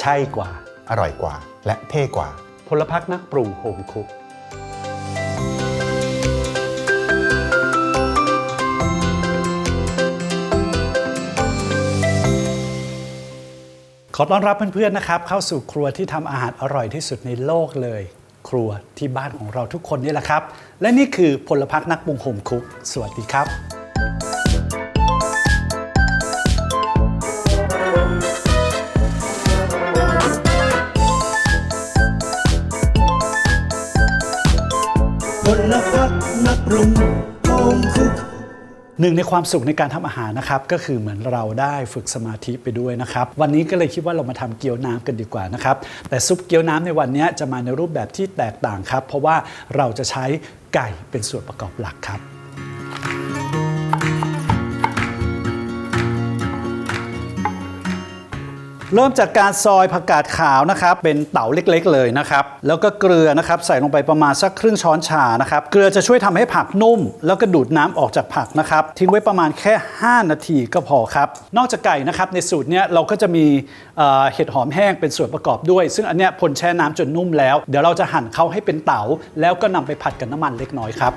ใช่กว่า อร่อยกว่า และเท่กว่า พลพักนักปรุงโฮมคุกขอต้อนรับเพื่อนๆนะครับ เข้าสู่ครัวที่ทำอาหารอร่อยที่สุดในโลกเลย ครัวที่บ้านของเราทุกคนนี่แหละครับ และนี่คือพลพักนักปรุงโฮมคุกสวัสดีครับ หนึ่งในความสุขในการทำอาหารนะครับก็คือเหมือนเราได้ฝึกสมาธิไปด้วยนะครับ วันนี้ก็เลยคิดว่าเรามาทำเกี๊ยวน้ำกันดีกว่านะครับ แต่ซุปเกี๊ยวน้ำในวันนี้จะมาในรูปแบบที่แตกต่างครับ เพราะว่าเราจะใช้ไก่เป็นส่วนประกอบหลักครับ เริ่มจากการซอยผักกาดขาวนะครับ เป็นเต๋าเล็กๆ เลยนะครับ แล้วก็เกลือนะครับใส่ลงไปประมาณสักครึ่งช้อนชานะครับ เกลือจะช่วยทำให้ผักนุ่ม แล้วก็ดูดน้ำออกจากผักนะครับ ทิ้งไว้ประมาณแค่ 5 นาทีก็พอครับ นอกจากไก่นะครับในสูตรเนี้ยเราก็จะมีเเห็ดหอมแห้งเป็นส่วนประกอบด้วย ซึ่งอันเนี้ยพลแช่น้ำจนนุ่มแล้ว เดี๋ยวเราจะหั่นเขาให้เป็นเต๋าแล้วก็นำไปผัดกับน้ำมันเล็กน้อยครับ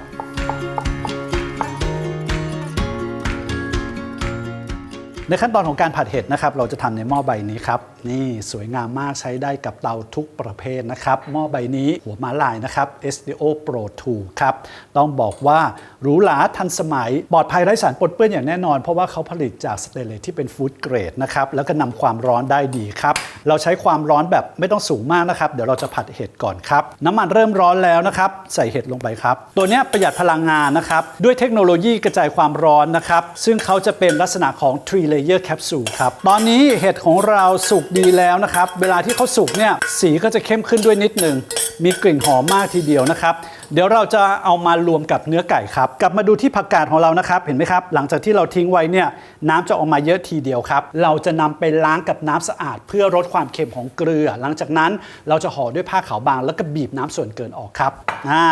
ในขั้นตอนของการผัดเห็ดนะครับ เราจะทำในหม้อใบนี้ครับ นี่สวยงามมากใช้ได้กับเตาทุกประเภทนะครับ หม้อใบนี้หัวม้าลายนะครับ SDO Pro 2 ครับ ต้องบอกว่าหรูหราทันสมัยปลอดภัยไร้สารปนเปื้อนอย่างแน่นอน เพราะว่าเขาผลิตจากสเตนเลสที่เป็นฟู้ดเกรดนะครับ แล้วก็นำความร้อนได้ดีครับ เราใช้ความร้อนแบบไม่ต้องสูงมากนะครับ เดี๋ยวเราจะผัดเห็ดก่อนครับน้ำมันเริ่มร้อนแล้วนะครับ ใส่เห็ดลงไปครับ ตัวนี้ประหยัดพลังงานนะครับด้วยเทคโนโลยีกระจายความร้อนนะครับซึ่งเขาจะเป็นลักษณะของเลเยอร์แคปซูลครับ ตอนนี้เห็ดของเราสุกดีแล้วนะครับ เวลาที่เขาสุกเนี่ยสีก็จะเข้มขึ้นด้วยนิดหนึ่ง มีกลิ่นหอมมากทีเดียวนะครับ เดี๋ยวเราจะเอามารวมกับเนื้อไก่ครับ กลับมาดูที่ผักกาดของเรานะครับ เห็นไหมครับ หลังจากที่เราทิ้งไว้เนี่ยน้ำจะออกมาเยอะทีเดียวครับ เราจะนำไปล้างกับน้ำสะอาด เพื่อลดความเค็มของเกลือ หลังจากนั้นเราจะห่อด้วยผ้าขาวบาง แล้วก็บีบน้ำส่วนเกินออกครับ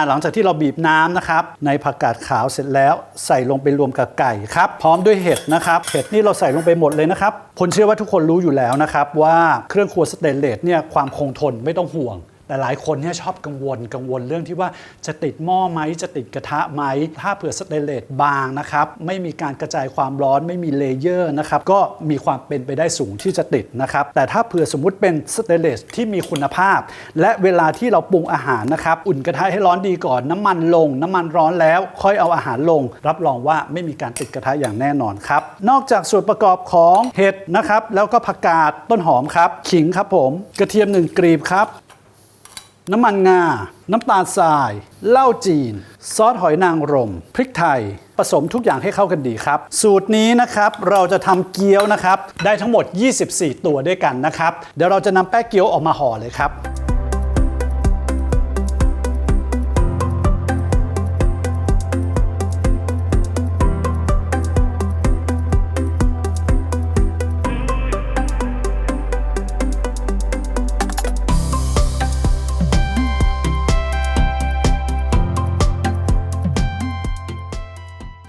หลังจากที่เราบีบน้ำนะครับ ในผักกาดขาวเสร็จแล้วใส่ลงไปรวมกับไก่ครับ พร้อมด้วยเห็ดนะครับ เห็ดนี่เราใส่ลงไปหมดเลยนะครับผมเชื่อว่าทุกคนรู้อยู่แล้วนะครับว่าเครื่องครัวสเตนเลสเนี่ยความคงทนไม่ต้องห่วง แต่หลายคนเนี่ยชอบกังวลกังวลเรื่องที่ว่าจะติดหม้อไหมจะติดกระทะไหมถ้าเผื่อสเตนเลสบางนะครับไม่มีการกระจายความร้อนไม่มีเลเยอร์นะครับก็มีความเป็นไปได้สูงที่จะติดนะครับแต่ถ้าเผื่อสมมุติเป็นสเตนเลสที่มีคุณภาพ และเวลาที่เราปรุงอาหารนะครับอุ่นกระทะให้ร้อนดีก่อนน้ำมันลง น้ำมันร้อนแล้ว ค่อยเอาอาหารลง รับรองว่าไม่มีการติดกระทะอย่างแน่นอนครับนอกจากส่วนประกอบของเห็ดนะครับแล้วก็ผักกาดต้นหอมครับขิงครับผม กระเทียมหนึ่งกรีบครับ น้ำมันงา น้ำตาลทราย เหล้าจีน ซอสหอยนางรม พริกไทย ผสมทุกอย่างให้เข้ากันดีครับ สูตรนี้นะครับเราจะทำเกี๊ยวนะครับ ได้ทั้งหมด 24 ตัวด้วยกันนะครับ เดี๋ยวเราจะนำแป้งเกี๊ยวออกมาห่อเลยครับ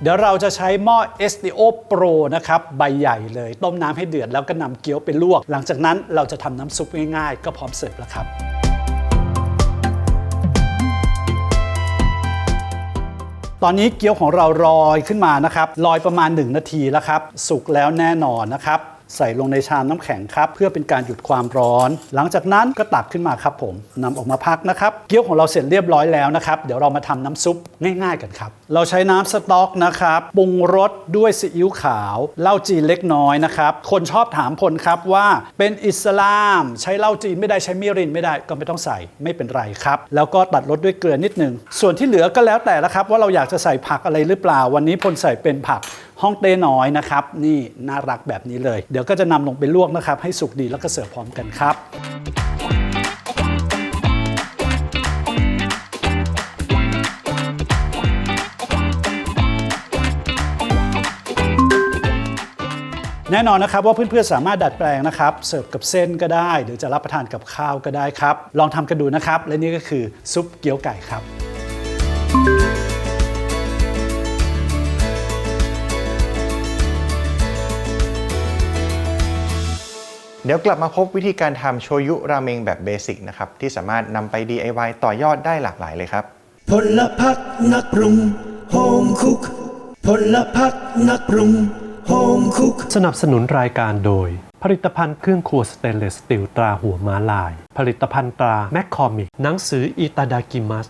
เดี๋ยวเราจะใช้หม้อ SDO Pro นะครับ ใบใหญ่เลย ต้มน้ำให้เดือดแล้วก็นำเกี๊ยวไปลวก หลังจากนั้นเราจะทำน้ำซุปง่ายๆ ก็พร้อมเสิร์ฟแล้วครับ ตอนนี้เกี๊ยวของเราลอยขึ้นมานะครับลอยประมาณ 1 นาทีแล้วครับ สุกแล้วแน่นอนนะครับ ใส่ลงในชามน้ำแข็งครับ เพื่อเป็นการหยุดความร้อน หลังจากนั้นก็ตักขึ้นมาครับผมนำออกมาพักนะครับ เกี๊ยวของเราเสร็จเรียบร้อยแล้วนะครับ เดี๋ยวเรามาทำน้ำซุปง่าย ๆ กันครับ เราใช้น้ำสต๊อกนะครับปรุงรสด้วยซีอิ๊วขาวเหล้าจีนเล็กน้อยนะครับ คนชอบถามพลครับว่าเป็นอิสลาม ใช้เหล้าจีนไม่ได้ใช้มิรินไม่ได้ก็ไม่ต้องใส่ไม่เป็นไรครับ แล้วก็ตัดรสด้วยเกลือนิดนึงส่วนที่เหลือก็แล้วแต่ละครับ ว่าเราอยากจะใส่ผักอะไรหรือเปล่าวันนี้พลใส่เป็นผัก ห้องเต้น้อยนะครับ นี่น่ารักแบบนี้เลย เดี๋ยวก็จะนำลงไปลวกนะครับ ให้สุกดีแล้วก็เสิร์ฟพร้อมกันครับแน่นอนนะครับว่าเพื่อนๆสามารถดัดแปลงนะครับเสิร์ฟกับเส้นก็ได้ หรือจะรับประทานกับข้าวก็ได้ครับ ลองทำกันดูนะครับ และนี่ก็คือซุปเกี๊ยวไก่ครับ เดี๋ยวกลับมาพบวิธีการทำโชยุราเมงแบบเบสิกนะครับ ที่สามารถนำไป DIY ต่อยอดได้หลากหลายเลยครับ พลพักนักปรุงโฮมคุกพลพักนักปรุงโฮมคุกสนับสนุนรายการโดย ผลิตภัณฑ์เครื่องครัวสเตนเลสสตีลตราหัวม้าลาย ผลิตภัณฑ์ตราแมคคอมิกหนังสืออิตาดากิมัส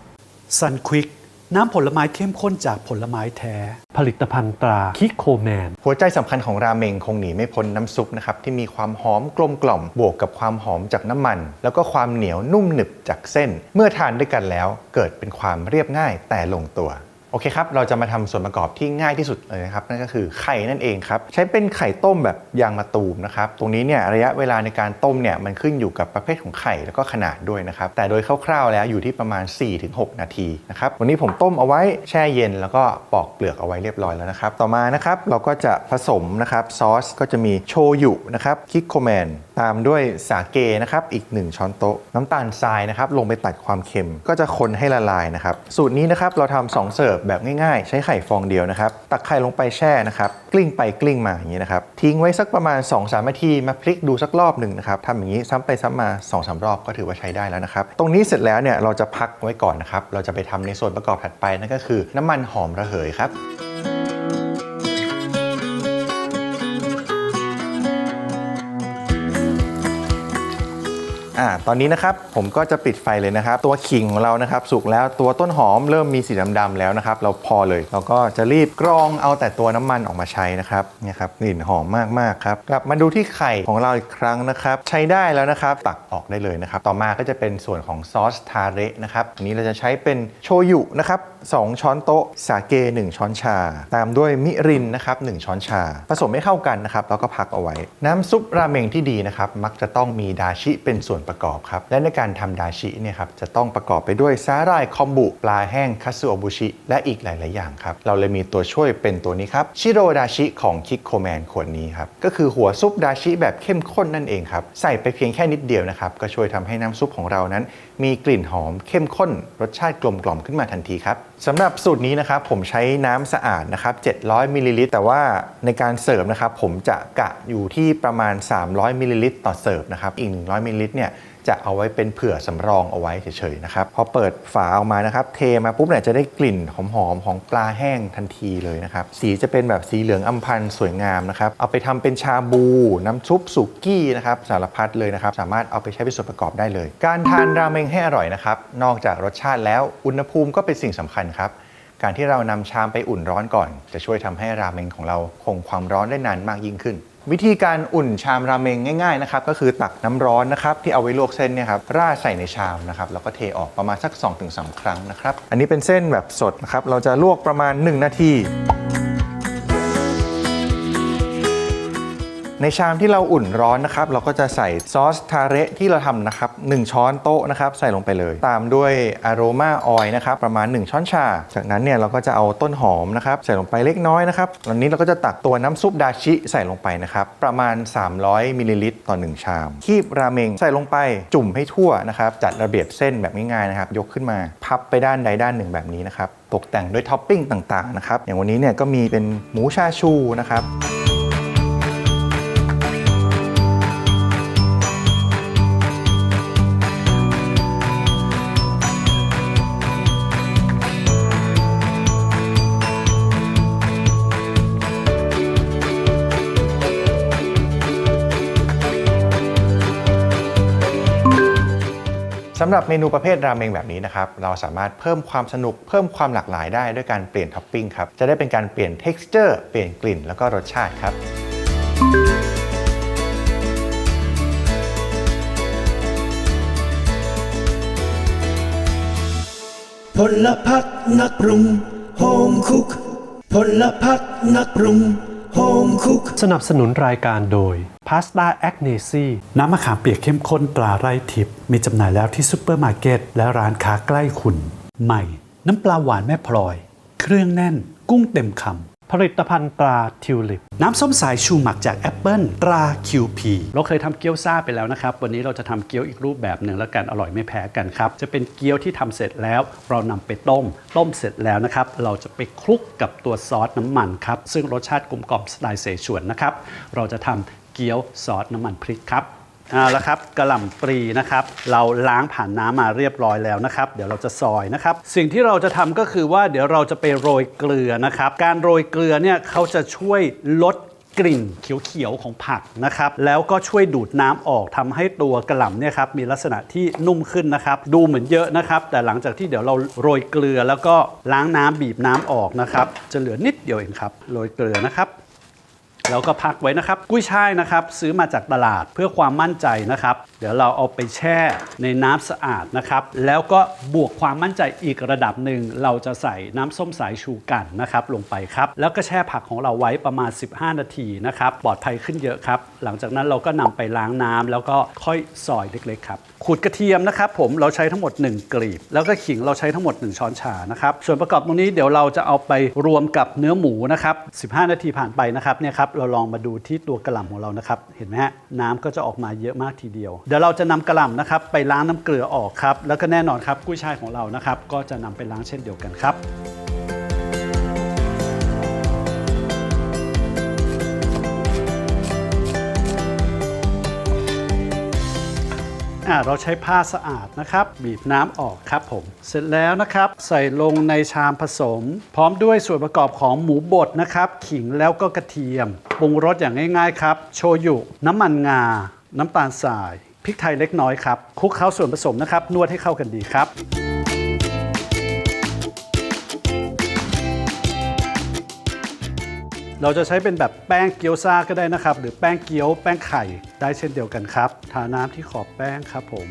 ซันควิก น้ำผลไม้เข้มข้นจากผลไม้แท้ ผลิตภัณฑ์ตราคิโคแมน หัวใจสำคัญของราเมงคงหนีไม่พ้นน้ำซุปนะครับที่มีความหอมกลมกล่อมบวกกับความหอมจากน้ำมัน แล้วก็ความเหนียวนุ่มหนึบจากเส้น เมื่อทานด้วยกันแล้ว เกิดเป็นความเรียบง่ายแต่ลงตัว โอเคครับ เราจะมาทำส่วนประกอบที่ง่ายที่สุดเลยนะครับ นั่นก็คือไข่นั่นเองครับ ใช้เป็นไข่ต้มแบบยางมะตูมนะครับ ตรงนี้เนี่ยระยะเวลาในการต้มเนี่ยมันขึ้นอยู่กับประเภทของไข่แล้วก็ขนาดด้วยนะครับ แต่โดยคร่าวๆแล้วอยู่ที่ประมาณ 4-6 นาทีนะครับ วันนี้ผมต้มเอาไว้แช่เย็นแล้วก็ปอกเปลือกเอาไว้เรียบร้อยแล้วนะครับ ต่อมานะครับเราก็จะผสมนะครับซอสก็จะมีโชยุนะครับคิกโคแมนตามด้วยสาเกนะครับอีก 1 ช้อนโต๊ะ น้ำตาลทรายนะครับลงไปตัดความเค็ม ก็จะคนให้ละลายนะครับสูตรนี้นะครับเราทำสองเสิร์ฟแบบง่ายๆ ใช้ไข่ฟองเดียวนะครับ ตักไข่ลงไปแช่นะครับ กลิ้งไปกลิ้งมาอย่างนี้นะครับ ทิ้งไว้สักประมาณ 2-3นาทีมาพลิกดูสักรอบหนึ่งนะครับทำอย่างนี้ซ้ำไปซ้ำมา 2-3 รอบก็ถือว่าใช้ได้แล้วนะครับ ตรงนี้เสร็จแล้วเนี่ยเราจะพักไว้ก่อนนะครับ เราจะไปทำในส่วนประกอบถัดไปนั่นก็คือ น้ำมันหอมระเหยครับ อ่าตอนนี้นะครับผมก็จะปิดไฟเลยนะครับ ตัวขิงของเรานะครับสุกแล้วตัวต้นหอมเริ่มมีสีดำๆแล้วนะครับ เราพอเลยเราก็จะรีบกรองเอาแต่ตัวน้ำมันออกมาใช้นะครับเนี่ยครับกลิ่นหอมมากๆครับกลับมาดูที่ไข่ของเราอีกครั้งนะครับ ใช้ได้แล้วนะครับตักออกได้เลยนะครับ ต่อมาก็จะเป็นส่วนของซอสทาเระนะครับอันนี้เราจะใช้เป็นโชยุนะครับ สองช้อนโต๊ะ สาเก 1 ช้อนชา ตามด้วยมิรินนะครับ1ช้อนชา ผสมให้เข้ากันนะครับแล้วก็พักเอาไว้ น้ำซุปราเมงที่ดีนะครับมักจะต้องมีดาชิเป็นส่วนประกอบครับและในการทำดาชิเนี่ยครับจะต้องประกอบไปด้วยสาหร่ายคอมบุปลาแห้งคัตสึโอบุชิและอีกหลาย ๆ อย่างครับเราเลยมีตัวช่วยเป็นตัวนี้ครับชิโรดาชิของคิกโคแมนขวดนี้ครับก็คือหัวซุปดาชิแบบเข้มข้นนั่นเองครับใส่ไปเพียงแค่นิดเดียวนะครับก็ช่วยทำให้น้ำซุปของเรานั้น มีกลิ่นหอมเข้มข้นรสชาติกลมกล่อมขึ้นมาทันทีครับสำหรับสูตรนี้นะครับผมใช้น้ำสะอาดนะครับ 700มิลลิลิตรแต่ว่าในการเสิร์ฟนะครับผมจะกะอยู่ที่ประมาณ 300มิลลิลิตรต่อเสิร์ฟนะครับอีก 100มิลลิลิตรเนี่ย จะเอาไว้เป็นเผื่อสำรองเอาไว้เฉยๆนะครับพอเปิดฝาออกมานะครับ เทมาปุ๊บเนี่ยจะได้กลิ่นหอมๆของปลาแห้งทันทีเลยนะครับสีจะเป็นแบบสีเหลืองอำพันสวยงามนะครับเอาไปทำเป็นชาบู น้ำซุปสุกี้นะครับสารพัดเลยนะครับ สามารถเอาไปใช้เป็นส่วนประกอบได้เลย การทานราเมงให้อร่อยนะครับนอกจากรสชาติแล้วอุณหภูมิก็เป็นสิ่งสำคัญครับการที่เรานำชามไปอุ่นร้อนก่อน จะช่วยทำให้ราเมงของเราคงความร้อนได้นานมากยิ่งขึ้น วิธีการอุ่นชามราเมงง่ายๆนะครับก็คือตักน้ำร้อนนะครับที่เอาไว้ลวกเส้นเนี่ยครับราดใส่ในชามนะครับแล้วก็เทออกประมาณสัก 2-3 ครั้งนะครับ อันนี้เป็นเส้นแบบสดนะครับเราจะลวกประมาณ 1 นาที ในชามที่เราอุ่นร้อนนะครับ เราก็จะใส่ซอสทาเระที่เราทำนะครับ 1 ช้อนโต๊ะนะครับ ใส่ลงไปเลย ตามด้วยอโรมาออยนะครับ ประมาณ 1 ช้อนชา จากนั้นเนี่ยเราก็จะเอาต้นหอมนะครับ ใส่ลงไปเล็กน้อยนะครับตอนนี้เราก็จะตักตัวน้ำซุปดาชิใส่ลงไปนะครับ ประมาณ 300มิลลิลิตรต่อ 1 ชาม คีบราเมงใส่ลงไปจุ่มให้ทั่วนะครับ จัดระเบียบเส้นแบบง่ายๆนะครับ ยกขึ้นมา พับไปด้านใดด้านหนึ่งแบบนี้นะครับ ตกแต่งด้วยท็อปปิ้งต่างๆนะครับ อย่างวันนี้เนี่ยก็มีเป็นหมูชาชูนะครับ สำหรับเมนูประเภทราเมงแบบนี้นะครับ เราสามารถเพิ่มความสนุกเพิ่มความหลากหลายได้ด้วยการเปลี่ยนท็อปปิ้งครับ จะได้เป็นการเปลี่ยน texture เปลี่ยนกลิ่นแล้วก็รสชาติครับ พลพักนักปรุงโฮมคุกพลพักนักปรุง โฮมคุกสนับสนุนรายการโดยพาสต้าแอคเนซีน้ำมะขามเปียกเข้มข้นตราไร่ทิพย์มีจำหน่ายแล้วที่ซูเปอร์มาร์เก็ตและร้านค้าใกล้คุณ ใหม่ น้ำปลาหวานแม่พลอย เครื่องแน่น กุ้งเต็มคำ ผลิตภัณฑ์ตราทิวลิป น้ำส้มสายชูหมักจากแอปเปิลตรา QP เราเคยทำเกี๊ยวซ่าไปแล้วนะครับ วันนี้เราจะทำเกี๊ยวอีกรูปแบบหนึ่งแล้วกันอร่อยไม่แพ้กันครับ จะเป็นเกี๊ยวที่ทำเสร็จแล้ว เรานำไปต้ม ต้มเสร็จแล้วนะครับ เราจะไปคลุกกับตัวซอสน้ำมันครับ ซึ่งรสชาติกลมกล่อมสไตล์เสฉวนนะครับ เราจะทำเกี๊ยวซอสน้ำมันพริกครับ เอาละครับกระหล่ำปลีนะครับ เราล้างผ่านน้ำมาเรียบร้อยแล้วนะครับ เดี๋ยวเราจะซอยนะครับ สิ่งที่เราจะทำก็คือว่าเดี๋ยวเราจะไปโรยเกลือนะครับ การโรยเกลือเนี่ยเขาจะช่วยลดกลิ่นเขียวๆของผักนะครับ แล้วก็ช่วยดูดน้ำออกทำให้ตัวกระหล่ำเนี่ยครับมีลักษณะที่นุ่มขึ้นนะครับ ดูเหมือนเยอะนะครับ แต่หลังจากที่เดี๋ยวเราโรยเกลือแล้วก็ล้างน้ำบีบน้ำออกนะครับ จะเหลือนิดเดียวเองครับโรยเกลือนะครับ แล้วก็พักไว้นะครับ กุ้ยช่ายนะครับ ซื้อมาจากตลาดเพื่อความมั่นใจนะครับ ดี๋ยวเราเอาไปแช่ในน้ำสะอาดนะครับ แล้วก็บวกความมั่นใจอีกระดับหนึ่ง เราจะใส่น้ำส้มสายชูกันนะครับลงไปครับ แล้วก็แช่ผักของเราไว้ประมาณ 15 นาทีนะครับ ปลอดภัยขึ้นเยอะครับ หลังจากนั้นเราก็นำไปล้างน้ำแล้วก็ค่อยซอยเล็กๆครับขูดกระเทียมนะครับผมเราใช้ทั้งหมด 1 กลีบ แล้วก็ขิงเราใช้ทั้งหมด 1 ช้อนชานะครับส่วนประกอบตรงนี้เดี๋ยวเราจะเอาไปรวมกับเนื้อหมูนะครับ15 นาทีผ่านไปนะครับเนี่ยครับเราลองมาดูที่ตัวกระหล่ำของเรานะครับเห็นไหมฮะน้ำก็จะออกมาเยอะมากทีเดียวดี๋ยวเราจะนำกระหล่ำนะครับไปล้างน้ำเกลือออกครับ แล้วก็แน่นอนครับกุ้ยช่ายของเรานะครับ ก็จะนำไปล้างเช่นเดียวกันครับเราใช้ผ้าสะอาดนะครับ บีบน้ำออกครับผม เสร็จแล้วนะครับ ใส่ลงในชามผสม พร้อมด้วยส่วนประกอบของหมูบดนะครับ ขิงแล้วก็กระเทียม ปรุงรสอย่างง่ายๆครับ โชยุ น้ำมันงา น้ำตาลทราย พริกไทยเล็กน้อยครับคลุกเคล้าส่วนผสมนะครับ นวดให้เข้ากันดีครับ เราจะใช้เป็นแบบแป้งเกี๊ยวซาก็ได้นะครับ หรือแป้งเกี๊ยวแป้งไข่ได้เช่นเดียวกันครับ ทาน้ำที่ขอบแป้งครับผม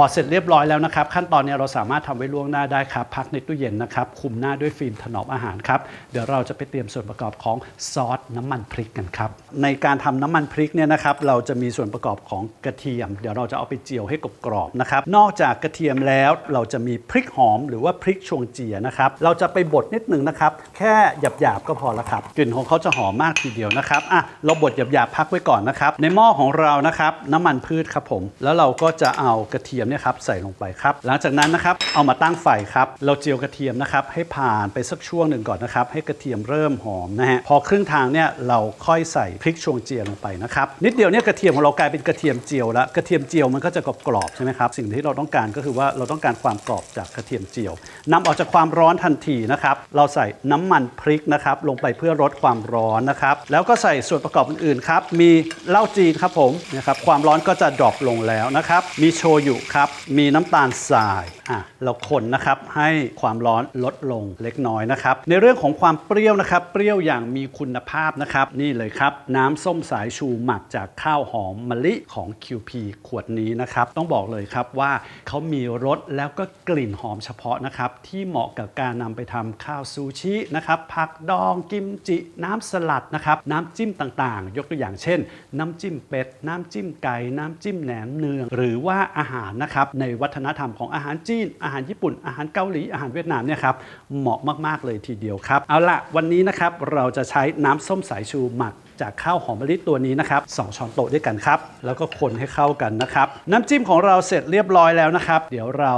อเสร็จเรียบร้อยแล้วนะครับ ขั้นตอนนี้เราสามารถทำไว้ล่วงหน้าได้ครับ พักในตู้เย็นนะครับ คุมหน้าด้วยฟิล์มถนอมอาหารครับ เดี๋ยวเราจะไปเตรียมส่วนประกอบของซอสน้ำมันพริกกันครับ ในการทำน้ำมันพริกเนี่ยนะครับ เราจะมีส่วนประกอบของกระเทียม เดี๋ยวเราจะเอาไปเจียวให้กรอบๆนะครับ นอกจากกระเทียมแล้วเราจะมีพริกหอม หรือว่าพริกชวงเจียนะครับ เราจะไปบดนิดหนึ่งนะครับ แค่หยาบๆก็พอละครับ กลิ่นของเขาจะหอมมากทีเดียวนะครับ อะ เราบดหยาบๆพักไว้ก่อนนะครับ ในหม้อของเรานะครับน้ำมันพืชครับผม แล้วเราก็จะเอากระเทียมเนี่ยครับใส่ลงไปครับ หลังจากนั้นนะครับเอามาตั้งไฟครับ เราเจียวกระเทียมนะครับให้ผ่านไปสักช่วงหนึ่งก่อนนะครับ ให้กระเทียมเริ่มหอมนะฮะพอครึ่งทางเนี่ยเราค่อยใส่พริกชวงเจียลงไปนะครับนิดเดียวเนี่ยกระเทียมของเรากลายเป็นกระเทียมเจียวแล้วกระเทียมเจียวมันก็จะกรอบๆใช่ไหมครับสิ่งที่เราต้องการก็คือว่าเราต้องการความกรอบจากกระเทียมเจียวนำออกจากความร้อนทันทีนะครับเราใส่น้ำมันพริกนะครับลงไปเพื่อลดความร้อนนะครับแล้วก็ใส่ส่วนประกอบอื่นๆครับมีเหล้าจีนครับผมนะครับความร้อนก็จะดรอปลงแล้วนะครับมีโชยุครับมีน้ำตาลทราย อะเราคนนะครับให้ความร้อนลดลงเล็กน้อยนะครับ ในเรื่องของความเปรี้ยวนะครับเปรี้ยวอย่างมีคุณภาพนะครับ นี่เลยครับ น้ำส้มสายชูหมักจากข้าวหอมมะลิของ QP ขวดนี้นะครับ ต้องบอกเลยครับว่าเขามีรสแล้วก็กลิ่นหอมเฉพาะนะครับ ที่เหมาะกับการนำไปทำข้าวซูชินะครับผักดองกิมจิ น้ำสลัดนะครับ น้ำจิ้มต่างๆ ยกตัวอย่างเช่น น้ำจิ้มเป็ด น้ำจิ้มไก่ น้ำจิ้มแหนมเนือง หรือว่าอาหารนะครับในวัฒนธรรมของอาหารจีนอาหารญี่ปุ่น อาหารเกาหลีอาหารเวียดนามเนี่ยครับเหมาะมาก ๆ เลยทีเดียวครับ เอาละวันนี้นะครับเราจะใช้น้ำส้มสายชูหมักจากข้าวหอมมะลิตัวนี้นะครับ2ช้อนโต๊ะด้วยกันครับ แล้วก็คนให้เข้ากันนะครับ น้ำจิ้มของเราเสร็จเรียบร้อยแล้วนะครับ เดี๋ยวเรา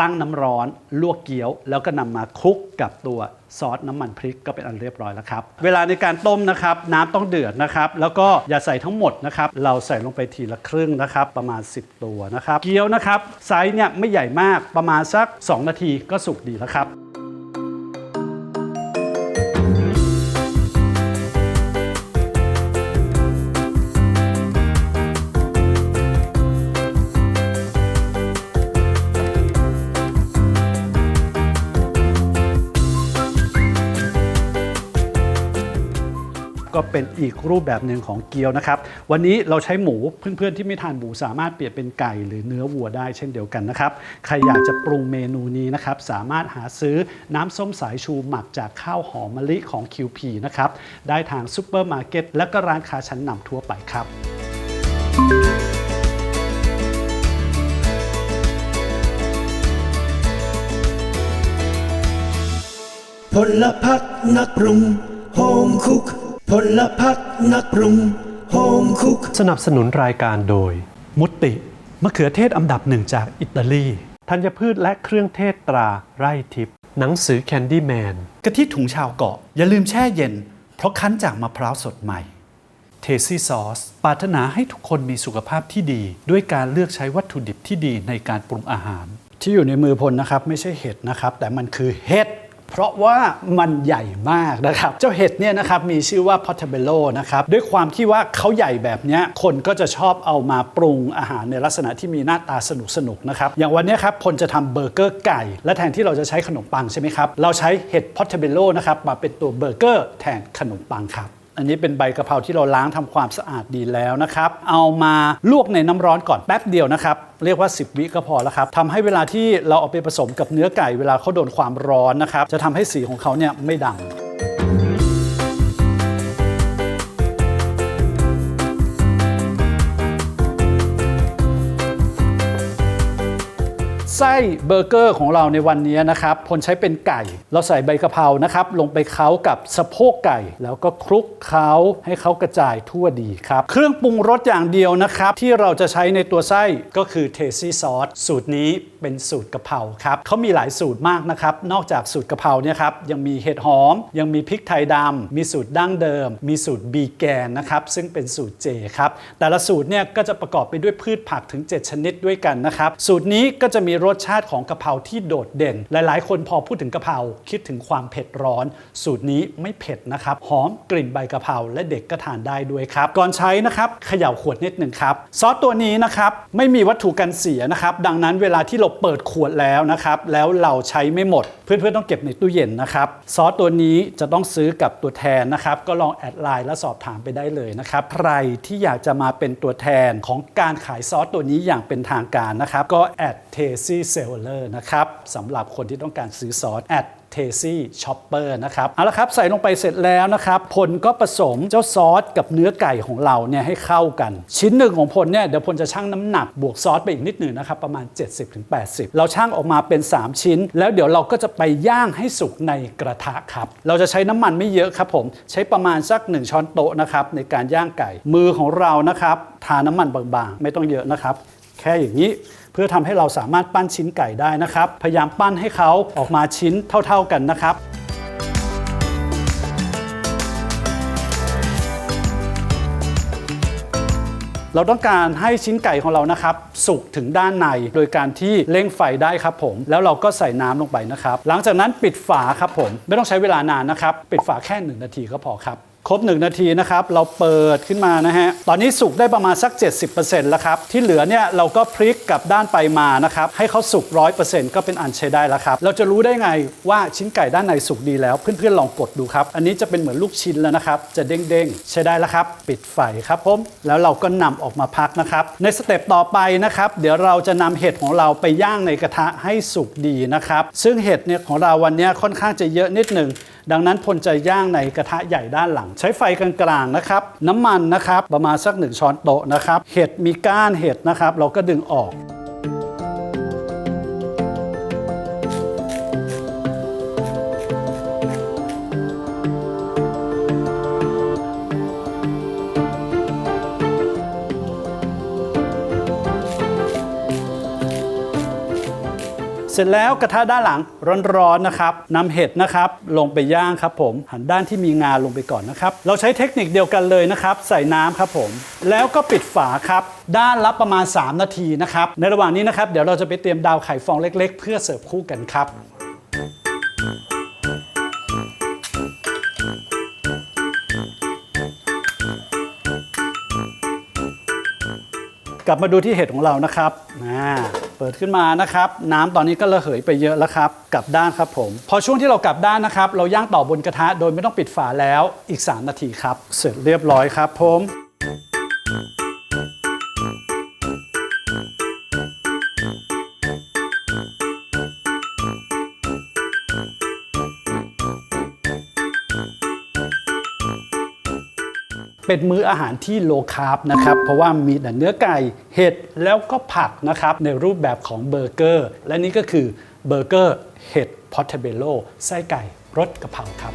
ตั้งน้ำร้อนลวกเกี๊ยว แล้วก็นำมาคลุกกับตัวซอสน้ำมันพริกก็เป็นอันเรียบร้อยแล้วครับ เวลาในการต้มนะครับน้ำต้องเดือดนะครับ แล้วก็อย่าใส่ทั้งหมดนะครับ เราใส่ลงไปทีละครึ่งนะครับ ประมาณ 10 ตัวนะครับ เกี๊ยวนะครับไซส์เนี่ยไม่ใหญ่มากประมาณสัก 2 นาทีก็สุกดีแล้วครับ เป็นอีกรูปแบบหนึ่งของเกี๊ยวนะครับ วันนี้เราใช้หมูเพื่อนๆที่ไม่ทานหมูสามารถเปลี่ยนเป็นไก่หรือเนื้อวัวได้เช่นเดียวกันนะครับ ใครอยากจะปรุงเมนูนี้นะครับสามารถหาซื้อน้ำส้มสายชูหมักจากข้าวหอมมะลิของ QP นะครับได้ทางซูเปอร์มาร์เก็ตและก็ร้านค้าชั้นนำทั่วไปครับพลพักนักปรุงโฮมคุก พลพักนักปรุงโฮมคุก สนับสนุนรายการโดย มุตติ มะเขือเทศอันดับหนึ่งจากอิตาลีธัญพืชและเครื่องเทศตราไร่ทิพย์หนังสือแคนดี้แมนกะทิถุงชาวเกาะ อย่าลืมแช่เย็น เพราะคั้นจากมะพร้าวสดใหม่ เทซี่ซอสปรารถนาให้ทุกคนมีสุขภาพที่ดี ด้วยการเลือกใช้วัตถุดิบที่ดีในการปรุงอาหาร ที่อยู่ในมือพลนะครับ ไม่ใช่เห็ดนะครับ แต่มันคือเห็ด เพราะว่ามันใหญ่มากนะครับ เจ้าเห็ดเนี่ยนะครับมีชื่อว่า portobello นะครับ ด้วยความที่ว่าเขาใหญ่แบบนี้คนก็จะชอบเอามาปรุงอาหารในลักษณะที่มีหน้าตาสนุกสนุกๆนะครับ อย่างวันนี้ครับพลจะทำเบอร์เกอร์ไก่ และแทนที่เราจะใช้ขนมปังใช่ไหมครับ เราใช้เห็ด portobello นะครับมาเป็นตัวเบอร์เกอร์แทนขนมปังครับ อันนี้เป็นใบกะเพราที่เราล้างทำความสะอาดดีแล้วนะครับ เอามาลวกในน้ำร้อนก่อนแป๊บเดียวนะครับ เรียกว่า 10 วิก็พอแล้วครับทำให้เวลาที่เราเอาไปผสมกับเนื้อไก่เวลาเขาโดนความร้อนนะครับ จะทำให้สีของเขาเนี่ยไม่ดำ ไส้เบอร์เกอร์ของเราในวันนี้นะครับพลใช้เป็นไก่ เราใส่ใบกะเพรานะครับ ลงไปเค้ากับสะโพกไก่ แล้วก็คลุกเค้าให้เขากระจายทั่วดีครับ เครื่องปรุงรสอย่างเดียวนะครับ ที่เราจะใช้ในตัวไส้ก็คือเทซี่ซอสสูตรนี้เป็นสูตรกะเพราครับเขามีหลายสูตรมากนะครับ นอกจากสูตรกะเพราเนี่ยครับยังมีเห็ดหอม ยังมีพริกไทยดำมีสูตรดั้งเดิม มีสูตรบีแกนนะครับซึ่งเป็นสูตรเจครับแต่ละสูตรเนี่ยก็จะประกอบไปด้วยพืชผักถึง 7 ชนิดด้วยกันนะครับสูตรนี้ก็จะมีรสชาติของกะเพราที่โดดเด่น หลายๆ คนพอพูดถึงกะเพราคิดถึงความเผ็ดร้อน สูตรนี้ไม่เผ็ดนะครับหอมกลิ่นใบกะเพราและเด็กก็ทานได้ด้วยครับก่อนใช้นะครับเขย่าขวดนิดหนึ่งครับซอสตัวนี้นะครับไม่มีวัตถุกันเสียนะครับดังนั้นเวลาที่เราเปิดขวดแล้วนะครับแล้วเราใช้ไม่หมด เพื่อนๆต้องเก็บในตู้เย็นนะครับซอสตัวนี้จะต้องซื้อกับตัวแทนนะครับก็ลองแอดไลน์และสอบถามไปได้เลยนะครับใครที่อยากจะมาเป็นตัวแทนของการขายซอสตัวนี้อย่างเป็นทางการนะครับก็แอดเทซีเซลเลอร์นะครับสำหรับคนที่ต้องการซื้อซอสแอดเทซี่ช็อปเปอร์นะครับเอาละครับใส่ลงไปเสร็จแล้วนะครับพลก็ผสมเจ้าซอสกับเนื้อไก่ของเราเนี่ยให้เข้ากัน ชิ้นหนึ่งของพลเนี่ยเดี๋ยวพลจะชั่งน้ำหนักบวกซอสไปอีกนิดหนึ่งนะครับประมาณ 70-80 เราชั่งออกมาเป็น 3 ชิ้น แล้วเดี๋ยวเราก็จะไปย่างให้สุกในกระทะครับเราจะใช้น้ำมันไม่เยอะครับผมใช้ประมาณสัก 1 ช้อนโต๊ะนะครับในการย่างไก่มือของเรานะครับทาน้ำมันบางๆ ไม่ต้องเยอะนะครับ แค่อย่างนี้ พื่อทำให้เราสามารถปั้นชิ้นไก่ได้นะครับ พยายามปั้นให้เขาออกมาชิ้นเท่า ๆกันนะครับเราต้องการให้ชิ้นไก่ของเรานะครับ สุกถึงด้านในโดยการที่เร่งไฟได้ครับผม แล้วเราก็ใส่น้ำลงไปนะครับ หลังจากนั้นปิดฝาครับผม ไม่ต้องใช้เวลานานนะครับ ปิดฝาแค่ 1 นาทีก็พอครับ ครบ 1 นาทีนะครับ เราเปิดขึ้นมานะฮะ ตอนนี้สุกได้ประมาณสัก 70%แล้วครับ ที่เหลือเนี่ยเราก็พลิกกลับด้านไปมานะครับ ให้เขาสุก 100%ก็เป็นอันใช้ได้แล้วครับ เราจะรู้ได้ไงว่าชิ้นไก่ด้านในสุกดีแล้ว เพื่อนๆลองกดดูครับ อันนี้จะเป็นเหมือนลูกชิ้นแล้วนะครับ จะเด้งๆ ใช้ได้แล้วครับ ปิดไฟครับผม แล้วเราก็นำออกมาพักนะครับ ในสเต็ปต่อไปนะครับ เดี๋ยวเราจะนำเห็ดของเราไปย่างในกระทะให้สุกดีนะครับ ซึ่งเห็ดเนี่ยของเราวันนี้ค่อนข้างจะเยอะนิดหนึ่ง ดังนั้นพลจะย่างในกระทะใหญ่ด้านหลัง ใช้ไฟกลางๆนะครับ น้ำมันนะครับ ประมาณสักหนึ่งช้อนโต๊ะนะครับ เห็ดมีก้านเห็ดนะครับ เราก็ดึงออก เสร็จแล้วกระทะด้านหลังร้อนๆนะครับนำเห็ดนะครับลงไปย่างครับผมหันด้านที่มีงาลงไปก่อนนะครับ เราใช้เทคนิคเดียวกันเลยนะครับ ใส่น้ำครับผม แล้วก็ปิดฝาครับ ด้านละประมาณ 3 นาทีนะครับ ในระหว่างนี้นะครับเดี๋ยวเราจะไปเตรียมดาวไข่ฟองเล็ก ๆ เพื่อเสิร์ฟคู่กันครับกลับมาดูที่เห็ดของเรานะครับอ่า เปิดขึ้นมานะครับ น้ำตอนนี้ก็ระเหยไปเยอะแล้วครับ กลับด้านครับผม พอช่วงที่เรากลับด้านนะครับ เราย่างต่อบนกระทะโดยไม่ต้องปิดฝาแล้วอีก 3 นาทีครับ เสร็จเรียบร้อยครับผม เป็นมื้ออาหารที่โลคาร์บนะครับ เพราะว่ามีแต่เนื้อไก่เห็ดแล้วก็ผักนะครับ ในรูปแบบของเบอร์เกอร์ และนี่ก็คือเบอร์เกอร์เห็ดพอตเทเบโลไส้ไก่รสกะเพราครับ